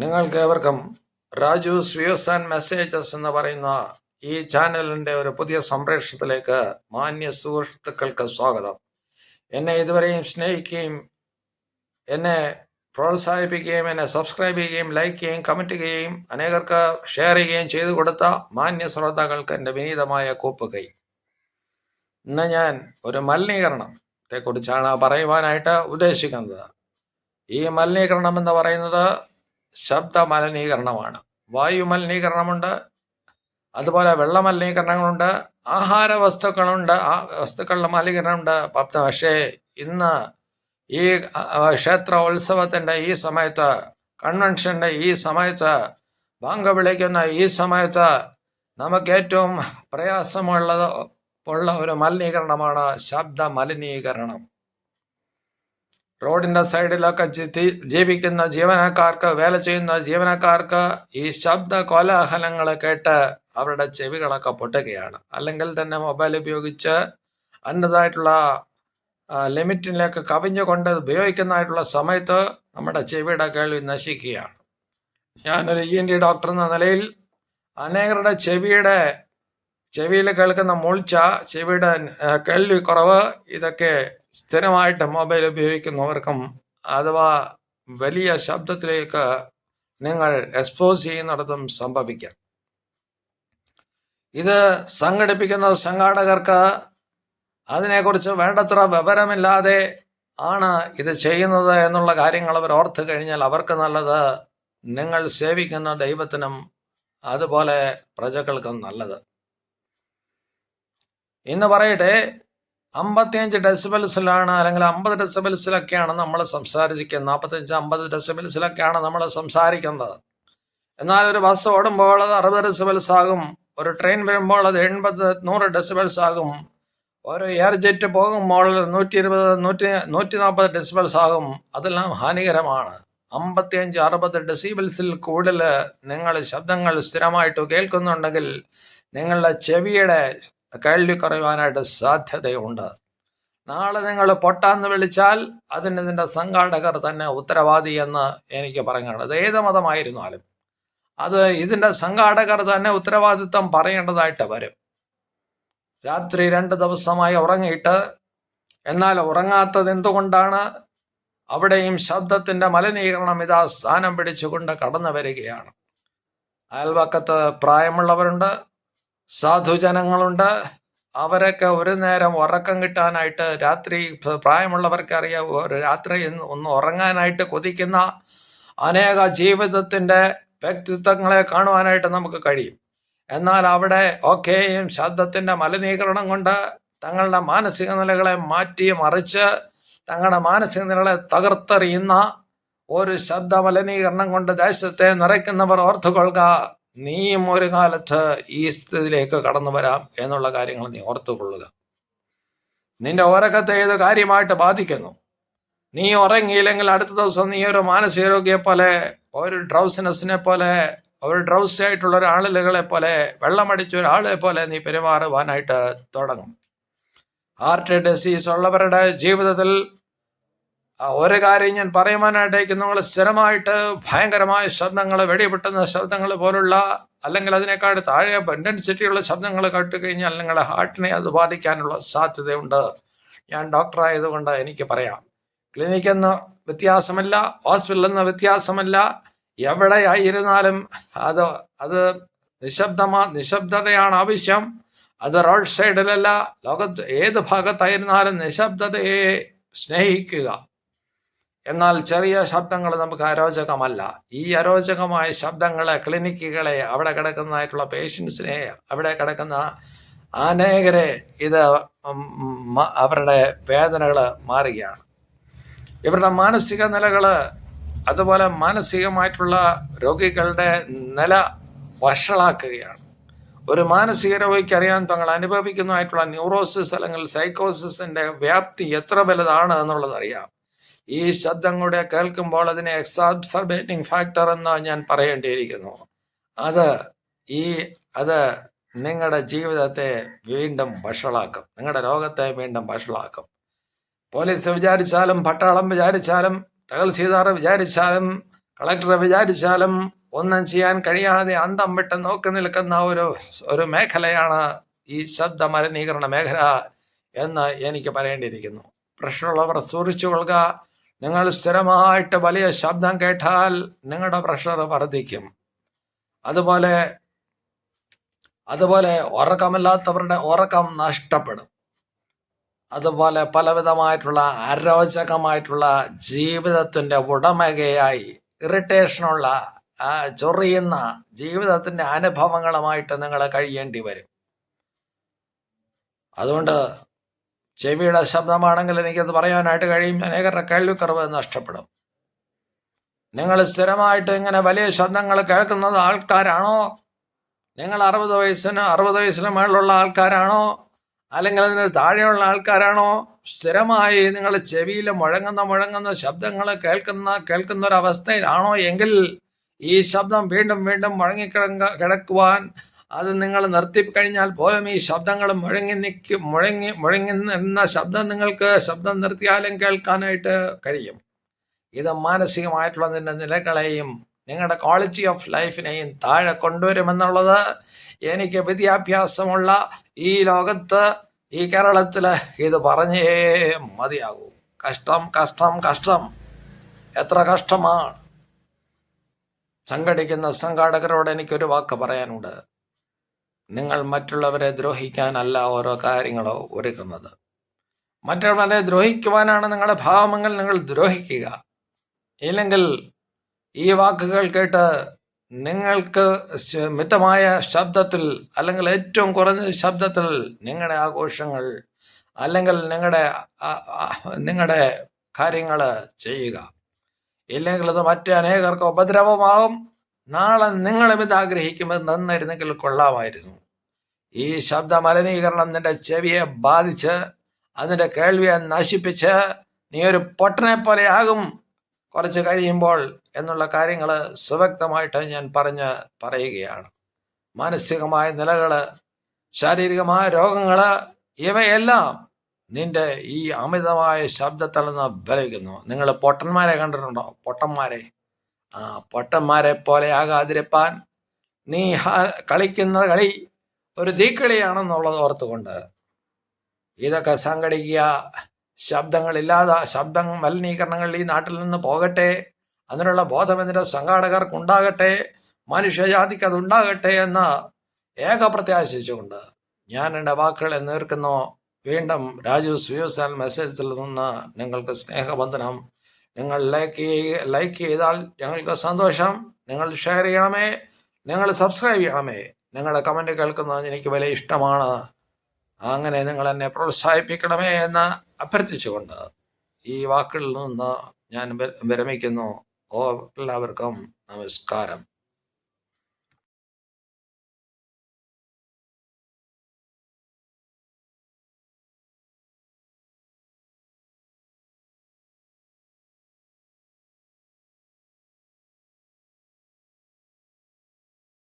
നിങ്ങൾക്ക് ഏവർക്കും Raju Suez and messages എന്ന് പറയുന്ന ഈ ചാനലിന്റെ ഒരു പുതിയ സംപ്രേഷണത്തിലേക്ക് മാന്യ സുഹൃത്തുക്കൾക്ക് സ്വാഗതം. എന്നെ ഇതുവരെയും സ്നേഹിക്കുകയും എന്നെ പ്രോത്സാഹിപ്പിക്കുകയും എന്നെ സബ്സ്ക്രൈബ് ചെയ്യുകയും ലൈക്ക് ചെയ്യുകയും കമന്റ് ചെയ്യുകയും അനേകർക്ക് ഷെയർ ചെയ്യുകയും ചെയ്തു കൊടുത്ത മാന്യ ശ്രോതാക്കൾക്ക് എന്റെ വിനീതമായ കൂപ്പ് കൈ ഇന്ന് ഞാൻ ഒരു മലിനീകരണത്തെക്കുറിച്ചാണ് പറയുവാനായിട്ട് ഉദ്ദേശിക്കുന്നത്. ഈ മലിനീകരണം എന്ന് പറയുന്നത് ശബ്ദ മലിനീകരണമാണ് വായു മലിനീകരണമുണ്ട് അതുപോലെ വെള്ള മലിനീകരണങ്ങളുണ്ട് ആഹാര വസ്തുക്കളുണ്ട് ആ വസ്തുക്കളുടെ മലിനീകരണമുണ്ട്. പത്ത് പക്ഷേ ഇന്ന് ഈ ക്ഷേത്ര ഉത്സവത്തിന്റെ ഈ സമയത്ത് കൺവെൻഷന്റെ ഈ സമയത്ത് ബാങ്ക് വിളിക്കുന്ന ഈ സമയത്ത് നമുക്ക് ഏറ്റവും പ്രയാസമുള്ളത് ഉള്ള ഒരു മലിനീകരണമാണ് ശബ്ദ മലിനീകരണം റോഡിന്റെ സൈഡിലൊക്കെ ജീവിക്കുന്ന ജീവനക്കാർക്ക് വേല ചെയ്യുന്ന ജീവനക്കാർക്ക് ഈ ശബ്ദ കോലാഹലങ്ങൾ കേട്ട് അവരുടെ ചെവികളൊക്കെ പൊട്ടുകയാണ്. അല്ലെങ്കിൽ തന്നെ മൊബൈൽ ഉപയോഗിച്ച് അതിന്റെതായിട്ടുള്ള ലിമിറ്റിലേക്ക് കവിഞ്ഞുകൊണ്ട് ഉപയോഗിക്കുന്നതായിട്ടുള്ള സമയത്ത് നമ്മുടെ ചെവിയുടെ കേൾവി നശിക്കുകയാണ്. ഞാനൊരു ഇ എൻ ഡി ഡോക്ടർ എന്ന നിലയിൽ അനേകരുടെ ചെവിയുടെ ചെവിയിൽ കേൾക്കുന്ന മൂൾച്ച ചെവിയുടെ കേൾവി കുറവ് ഇതൊക്കെ സ്ഥിരമായിട്ട് മൊബൈൽ ഉപയോഗിക്കുന്നവർക്കും അഥവാ വലിയ ശബ്ദത്തിലേക്ക് നിങ്ങൾ എക്സ്പോസ് ചെയ്യുന്നിടത്തും സംഭവിക്കാം. ഇത് സംഘടിപ്പിക്കുന്ന സംഘാടകർക്ക് അതിനെക്കുറിച്ച് വേണ്ടത്ര വിവരമില്ലാതെ ആണ് ഇത് ചെയ്യുന്നത് എന്നുള്ള കാര്യങ്ങൾ അവർ ഓർത്ത് കഴിഞ്ഞാൽ അവർക്ക് നല്ലത് നിങ്ങൾ സേവിക്കുന്ന ദൈവത്തിനും അതുപോലെ പ്രജകൾക്കും നല്ലത്. ഇന്ന് പറയട്ടെ അമ്പത്തിയഞ്ച് ഡെസിബിൾസിലാണ് അല്ലെങ്കിൽ അമ്പത് ഡെസിബിൾസിലൊക്കെയാണ് നമ്മൾ സംസാരിക്കുന്നത് നാൽപ്പത്തഞ്ച് അമ്പത് ഡെസിബിൾസിലൊക്കെയാണ് നമ്മൾ സംസാരിക്കുന്നത്. എന്നാൽ ഒരു ബസ് ഓടുമ്പോൾ അത് അറുപത് ഡെസിബിൾസ് ആകും ഒരു ട്രെയിൻ വരുമ്പോൾ അത് എൺപത് നൂറ് ഡെസിബിൾസ് ആകും ഒരു എയർ ജെറ്റ് പോകുമ്പോൾ നൂറ്റി ഇരുപത് നൂറ്റി നൂറ്റി നാൽപ്പത് ഡെസിബിൾസ് ആകും അതെല്ലാം ഹാനികരമാണ്. അമ്പത്തിയഞ്ച് അറുപത് ഡെസിബിൾസിൽ കൂടുതൽ നിങ്ങൾ ശബ്ദങ്ങൾ സ്ഥിരമായിട്ട് കേൾക്കുന്നുണ്ടെങ്കിൽ നിങ്ങളുടെ ചെവിയുടെ കേൾവി കുറയുവാനായിട്ട് സാധ്യതയുണ്ട്. നാളെ നിങ്ങൾ പൊട്ടാന്ന് വിളിച്ചാൽ അതിന് ഇതിന്റെ സംഘാടകർ തന്നെ ഉത്തരവാദി എന്ന് എനിക്ക് പറയുകയാണ് അത് ഏത് മതമായിരുന്നാലും അത് ഇതിന്റെ സംഘാടകർ തന്നെ ഉത്തരവാദിത്വം പറയേണ്ടതായിട്ട് വരും. രാത്രി രണ്ട് ദിവസമായി ഉറങ്ങിയിട്ട് എന്നാൽ ഉറങ്ങാത്തത് എന്തുകൊണ്ടാണ്? അവിടെയും ശബ്ദത്തിന്റെ മലിനീകരണം ഇതാ സ്ഥാനം പിടിച്ചുകൊണ്ട് കടന്നു വരികയാണ്. അയൽവക്കത്ത് പ്രായമുള്ളവരുണ്ട്. സാധുജനങ്ങളുണ്ട്. അവരൊക്കെ ഒരു നേരം ഉറക്കം കിട്ടാനായിട്ട് രാത്രി പ്രായമുള്ളവർക്ക് അറിയാം ഒരു രാത്രി ഒന്ന് ഉറങ്ങാനായിട്ട് കൊതിക്കുന്ന അനേക ജീവിതത്തിന്റെ വ്യക്തിത്വങ്ങളെ കാണുവാനായിട്ട് നമുക്ക് കഴിയും. എന്നാൽ അവിടെ ഒക്കെയും ശബ്ദത്തിന്റെ മലിനീകരണം കൊണ്ട് തങ്ങളുടെ മാനസിക നിലകളെ മാറ്റി മറിച്ച് തങ്ങളുടെ മാനസിക നിലകളെ തകർത്തെറിയുന്ന ഒരു ശബ്ദ മലിനീകരണം കൊണ്ട് ദേശത്തെ നിറയ്ക്കുന്നവർ ഓർത്തുകൊള്ളുക. നീയും ഒരു കാലത്ത് ഈ സ്ഥിതിയിലേക്ക് കടന്നു വരാം എന്നുള്ള കാര്യങ്ങൾ നീ ഓർത്തുകൊള്ളുക. നിന്റെ ഉറക്കത്തെ ഏത് കാര്യമായിട്ട് ബാധിക്കുന്നു. നീ ഉറങ്ങിയില്ലെങ്കിൽ അടുത്ത ദിവസം നീ ഒരു മാനസികരോഗ്യെ പോലെ ഒരു ഡ്രൗസിനെസിനെ പോലെ ഒരു ഡ്രൗസി ആയിട്ടുള്ള ആളുകളെ പോലെ വെള്ളമടിച്ച ഒരാളെ പോലെ നീ പെരുമാറുവാനായിട്ട് തുടങ്ങും. ഹാർട്ട് ഡിസീസ് ഉള്ളവരുടെ ജീവിതത്തിൽ ഒരു കാര്യം ഞാൻ പറയുവാനായിട്ടേക്ക് നിങ്ങൾ സ്ഥിരമായിട്ട് ഭയങ്കരമായ ശബ്ദങ്ങൾ വെടിപൊട്ടുന്ന ശബ്ദങ്ങൾ പോലുള്ള അല്ലെങ്കിൽ അതിനേക്കാൾ താഴെ ഇന്റൻസിറ്റിയുള്ള ശബ്ദങ്ങൾ കേട്ട് കഴിഞ്ഞാൽ നിങ്ങളുടെ ഹാർട്ടിനെ അത് ബാധിക്കാനുള്ള സാധ്യതയുണ്ട്. ഞാൻ ഡോക്ടറായതുകൊണ്ട് എനിക്ക് പറയാം. ക്ലിനിക് എന്ന വ്യത്യാസമല്ല ഹോസ്പിറ്റലിൽ നിന്ന് വ്യത്യാസമല്ല. എവിടെയായിരുന്നാലും അത് അത് നിശബ്ദമാ നിശബ്ദതയാണ് ആവശ്യം. അത് റോഡ് സൈഡിലല്ല ലോകത്ത് ഏത് ഭാഗത്തായിരുന്നാലും നിശബ്ദതയെ സ്നേഹിക്കുക. എന്നാൽ ചെറിയ ശബ്ദങ്ങൾ നമുക്ക് അരോചകമല്ല. ഈ അരോചകമായ ശബ്ദങ്ങളെ ക്ലിനിക്കുകളെ അവിടെ കിടക്കുന്നതായിട്ടുള്ള പേഷ്യൻസിനെ അവിടെ കിടക്കുന്ന അനേകരെ ഇത് അവരുടെ വേദനകൾ മാറുകയാണ്. ഇവരുടെ മാനസിക നിലകൾ അതുപോലെ മാനസികമായിട്ടുള്ള രോഗികളുടെ നില വഷളാക്കുകയാണ്. ഒരു മാനസിക രോഗിക്ക് അറിയാൻ തങ്ങൾ അനുഭവിക്കുന്നതായിട്ടുള്ള ന്യൂറോസിസ് അല്ലെങ്കിൽ സൈക്കോസിസിന്റെ വ്യാപ്തി എത്ര വലുതാണ് എന്നുള്ളത് അറിയാം. ഈ ശബ്ദം കൂടെ കേൾക്കുമ്പോൾ അതിനെ എക്സാബ്സർബേറ്റിംഗ് ഫാക്ടർ എന്ന് ഞാൻ പറയേണ്ടിയിരിക്കുന്നു. അത് ഈ അത് നിങ്ങളുടെ ജീവിതത്തെ വീണ്ടും വഷളാക്കും. നിങ്ങളുടെ രോഗത്തെ വീണ്ടും വഷളാക്കും. പോലീസ് വിചാരിച്ചാലും പട്ടാളം വിചാരിച്ചാലും തഹസീൽദാർ വിചാരിച്ചാലും കളക്ടറെ വിചാരിച്ചാലും ഒന്നും ചെയ്യാൻ കഴിയാതെ അന്തം വിട്ട് നോക്കി നിൽക്കുന്ന ഒരു ഒരു മേഖലയാണ് ഈ ശബ്ദ മലിനീകരണ മേഖല എന്ന് എനിക്ക് പറയേണ്ടിയിരിക്കുന്നു. പ്രഷറുള്ളവർ സൂക്ഷിച്ചു കൊള്ളുക. നിങ്ങൾ സ്ഥിരമായിട്ട് വലിയ ശബ്ദം കേട്ടാൽ നിങ്ങളുടെ പ്രഷർ വർദ്ധിക്കും. അതുപോലെ അതുപോലെ ഉറക്കമില്ലാത്തവരുടെ ഉറക്കം നഷ്ടപ്പെടും. അതുപോലെ പലവിധമായിട്ടുള്ള അരോചകമായിട്ടുള്ള ജീവിതത്തിന്റെ ഉടമകയായി ഇറിറ്റേഷനുള്ള ചൊറിയുന്ന ജീവിതത്തിന്റെ അനുഭവങ്ങളുമായിട്ട് നിങ്ങൾ കഴിയേണ്ടി വരും. അതുകൊണ്ട് ചെവിയുടെ ശബ്ദമാണെങ്കിൽ എനിക്കത് പറയാനായിട്ട് കഴിയും. അനേകരുടെ കേൾവിക്കറിവ് നഷ്ടപ്പെടും. നിങ്ങൾ സ്ഥിരമായിട്ട് ഇങ്ങനെ വലിയ ശബ്ദങ്ങൾ കേൾക്കുന്നത് ആൾക്കാരാണോ? നിങ്ങൾ അറുപത് വയസ്സിന് അറുപത് വയസ്സിന് മേളിലുള്ള ആൾക്കാരാണോ? അല്ലെങ്കിൽ അതിന് താഴെയുള്ള ആൾക്കാരാണോ? സ്ഥിരമായി നിങ്ങൾ ചെവിയിൽ മുഴങ്ങുന്ന മുഴങ്ങുന്ന ശബ്ദങ്ങൾ കേൾക്കുന്ന കേൾക്കുന്ന ഒരു അവസ്ഥയിലാണോ എങ്കിൽ ഈ ശബ്ദം വീണ്ടും വീണ്ടും മുഴങ്ങിക്കിടങ്ങ കിടക്കുവാൻ അത് നിങ്ങൾ നിർത്തി കഴിഞ്ഞാൽ പോലും ഈ ശബ്ദങ്ങൾ മുഴങ്ങി നിൽക്കും മുഴങ്ങി മുഴങ്ങി നിന്ന ശബ്ദം നിങ്ങൾക്ക് ശബ്ദം നിർത്തിയാലും കേൾക്കാനായിട്ട് കഴിയും. ഇത് മാനസികമായിട്ടുള്ള നിന്റെ നിലകളെയും നിങ്ങളുടെ ക്വാളിറ്റി ഓഫ് ലൈഫിനെയും താഴെ കൊണ്ടുവരുമെന്നുള്ളത് എനിക്ക് വിദ്യാഭ്യാസമുള്ള ഈ ലോകത്ത് ഈ കേരളത്തിൽ ഇത് പറഞ്ഞേ മതിയാകൂ. കഷ്ടം കഷ്ടം കഷ്ടം. എത്ര കഷ്ടമാണ്. സംഘടിക്കുന്ന സംഘാടകരോട് എനിക്കൊരു വാക്ക് പറയാനുണ്ട്. നിങ്ങൾ മറ്റുള്ളവരെ ദ്രോഹിക്കാനല്ല ഓരോ കാര്യങ്ങളോ ഒരുക്കുന്നത്. മറ്റുള്ളവരെ ദ്രോഹിക്കുവാനാണ് നിങ്ങളുടെ ഭാവമെങ്കിൽ നിങ്ങൾ ദ്രോഹിക്കുക. ഇല്ലെങ്കിൽ ഈ വാക്കുകൾ കേട്ട് നിങ്ങൾക്ക് മിതമായ ശബ്ദത്തിൽ അല്ലെങ്കിൽ ഏറ്റവും കുറഞ്ഞ ശബ്ദത്തിൽ നിങ്ങളുടെ ആഘോഷങ്ങൾ അല്ലെങ്കിൽ നിങ്ങളുടെ നിങ്ങളുടെ കാര്യങ്ങൾ ചെയ്യുക. ഇല്ലെങ്കിൽ അത് മറ്റ് അനേകർക്ക് ഉപദ്രവമാകും. നാളെ നിങ്ങളും ഇത് ആഗ്രഹിക്കുമ്പോൾ നന്നായിരുന്നെങ്കിൽ കൊള്ളാമായിരുന്നു. ഈ ശബ്ദ മലിനീകരണം നിന്റെ ചെവിയെ ബാധിച്ച് അതിന്റെ കേൾവിയെ നശിപ്പിച്ച് നീ ഒരു പൊട്ടനെ പോലെ ആകും. കുറച്ച് കഴിയുമ്പോൾ എന്നുള്ള കാര്യങ്ങൾ സുവ്യക്തമായിട്ട് ഞാൻ പറഞ്ഞ് പറയുകയാണ്. മാനസികമായ നിലകൾ ശാരീരികമായ രോഗങ്ങൾ ഇവയെല്ലാം നിന്റെ ഈ അമിതമായ ശബ്ദത്തിൽ നിന്ന് ബലിക്കുന്നു നിങ്ങൾ പൊട്ടന്മാരെ കണ്ടിട്ടുണ്ടോ? പൊട്ടന്മാരെ. ആ പൊട്ടന്മാരെ പോലെ ആകാതിരിപ്പാൻ നീ കളിക്കുന്ന കളി ഒരു തീക്കളിയാണെന്നുള്ളത് ഓർത്തുകൊണ്ട് ഇതൊക്കെ സംഘടിക്കുക. ശബ്ദങ്ങളില്ലാതെ ശബ്ദം മലിനീകരണങ്ങൾ ഈ നാട്ടിൽ നിന്ന് പോകട്ടെ. അതിനുള്ള ബോധം ഇതിന്റെ സംഘാടകർക്കുണ്ടാകട്ടെ. മനുഷ്യജാതിക്ക് അതുണ്ടാകട്ടെ എന്ന് ഏക പ്രത്യാശിച്ചുകൊണ്ട് ഞാൻ എന്റെ വാക്കുകളെ നേർക്കുന്നു വീണ്ടും രാജു സ്വീവസാൽ മെസ്സേജിൽ നിന്ന് നിങ്ങൾക്ക് സ്നേഹബന്ധനം നിങ്ങൾ ലൈക്ക് ലൈക്ക് ചെയ്താൽ ഞങ്ങൾക്ക് സന്തോഷം. നിങ്ങൾ ഷെയർ ചെയ്യണമേ. നിങ്ങൾ സബ്സ്ക്രൈബ് ചെയ്യണമേ. നിങ്ങളുടെ കമന്റ് കേൾക്കുന്നത് എനിക്ക് വലിയ ഇഷ്ടമാണ്. അങ്ങനെ നിങ്ങൾ എന്നെ പ്രോത്സാഹിപ്പിക്കണമേ എന്ന് അഭ്യർത്ഥിച്ചുകൊണ്ട് ഈ വാക്കുകളിൽ നിന്ന് ഞാൻ വിര- വിരമിക്കുന്നു. ഓ എല്ലാവർക്കും നമസ്കാരം.